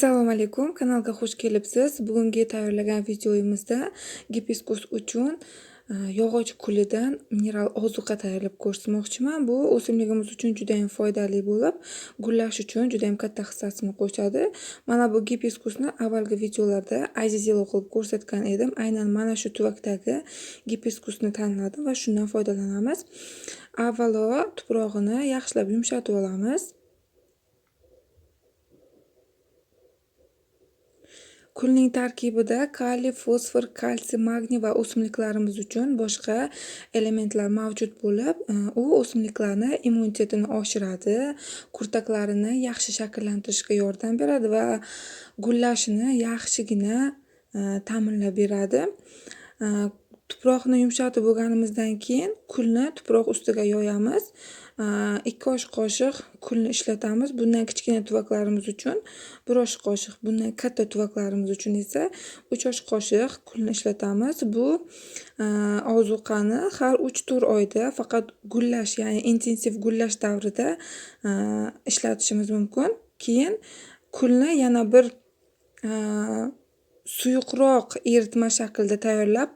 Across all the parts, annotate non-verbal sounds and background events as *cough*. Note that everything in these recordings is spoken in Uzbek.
assalomu alaykum. Kanalga xush kelibsiz. Bugungi tayyorlagan videoyimizda gipiskus uchun e, yog'och kulidan mineral ozuqa tayyorlab ko'rsatmoqchiman. Bu o'simligimiz uchun juda yam foydali bo'lib gullash uchun juda yam katta hissasini qo'shadi. Mana bu gipiskusni avvalgi videolarda azizilo qilib ko'rsatgan edim. Aynan mana shu tuvakdagi gipiskusni tanladim va shundan foydalanamiz. Avvalo tuprog'ini yaxshilab yumshatib olamiz. Kulning tarkibida kaliy, fosfor, kalsiy, magniy va o'simliklarimiz uchun boshqa elementlar mavjud bo'lib, e, u o'simliklarni immunitetini oshiradi, kurtaklarini yaxshi shakllantirishga yordam beradi va gullashini yaxshigina e, ta'minlab beradi. Tuproqni yumshatib bo'lganimizdan keyin kulni tuproq ustiga yoyamiz. ikki osh qoshiq kulni ishlatamiz. Bundan kichkina tuvaklarimiz uchun bir osh qoshiq, bundan katta tuvaklarimiz uchun esa uch osh qoshiq kulni ishlatamiz. Bu ozuqani har uch to'rt oyda faqat gullash, ya'ni intensiv gullash davrida ishlatishimiz mumkin. Keyin kulni yana bir suyuqroq eritma shaklida tayyorlab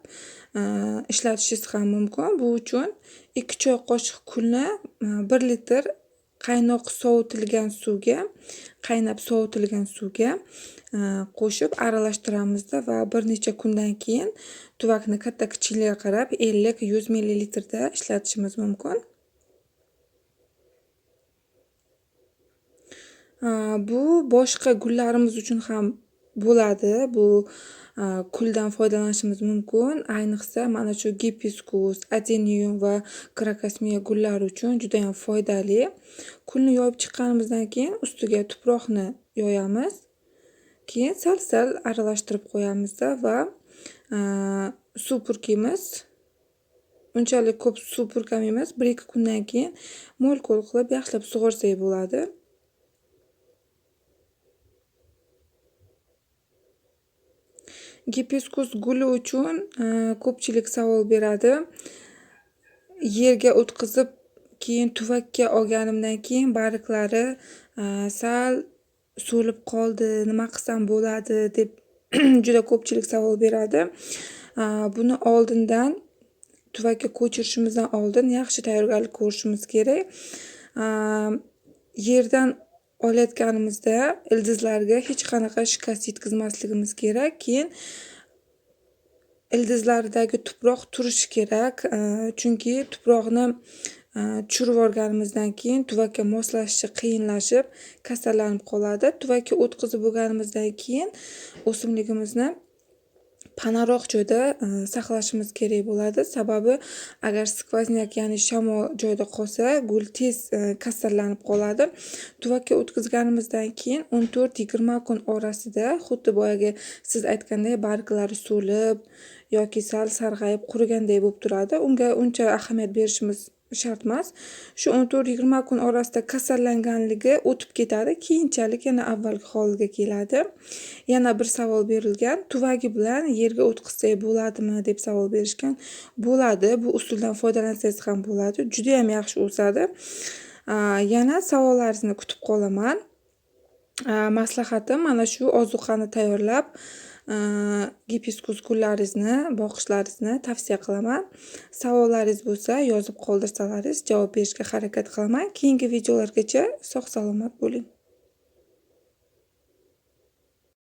Э, ishlatishingiz ham mumkin. Bu uchun ikki choy qoshiq kulni e, bir litr qaynoq sovutilgan suvga qaynab sovutilgan suvga e, qo'shib aralashtiramizda va bir necha kundan keyin tuvakni katta kichikligiga qarab ellik yuz millilitrda ishlatishimiz mumkin. E, bu boshqa gullarimiz uchun ham bo'ladi. Bu e, kuldan foydalanishimiz mumkin. Ayniqsa mana shu gipiskus adenium va krakosmiya gullari uchun juda yam foydali. Kulni yoyib chiqqanimizdan keyin ustiga tuproqni yoyamiz. Keyin sal-sal aralashtirib qo'yamizda va e, suv purkaymiz. Unchalik ko'p suv purkamaymiz. 1-2 kundan keyin mo'l-ko'l qilib yaxshilab sug'orsak bo'ladi. Gibiskus guli uchun ko'pchilik savol beradi. Yerga o'tqizib, keyin tuvakka olganimdan keyin barglari sal so'lib qoldi, nima qilsam bo'ladi deb *clears throat* juda ko'pchilik savol beradi. Buni oldindan tuvakka ko'chirishimizdan oldin yaxshi tayyorgarlik ko'rishimiz kerak. Yerdan olayotganimizda ildizlarga hech qanaqa shikast yetkazmasligimiz kerak. Keyin ildizlardagi tuproq turishi kerak. Chunki tuproqni tushirib yuborganimizdan keyin tuvakka moslashishi qiyinlashib, kasallanib qoladi. Tuvakka o'tkazib bo'lganimizdan keyin o'simligimizni panaroq joyda e, saqlashimiz kerak bo'ladi. Sababi agar skvoznak, ya'ni shamol joyda qolsa, gul tez e, kasallanib qoladi. Tuvakka o'tkazganimizdan keyin 14-20 kun orasida xuddi boyagi siz aytganday barglari so'lib yoki sal sarg'ayib quriganday bo'lib turadi. Unga uncha ahamiyat berishimiz shart emas. Shu 14-20 kun orasida kasallanganligi o'tib ketadi. Keyinchalik yana avvalgi holiga keladi. Yana bir savol berilgan, tuvagi bilan yerga o'tqizsak bo'ladimi deb savol berishgan. Bo'ladi, bu usuldan foydalansangiz ham bo'ladi. Juda ham yaxshi o'sadi. Yana savollaringizni kutib qolaman. Maslahatim mana shu ozuqani tayyorlab gipiskus gullaringizni boqishlaringizni tavsiya qilaman. Savollaringiz bo'lsa yozib qoldirsalaringiz javob berishga harakat qilaman. Keyingi videolargacha sog' salomat bo'ling.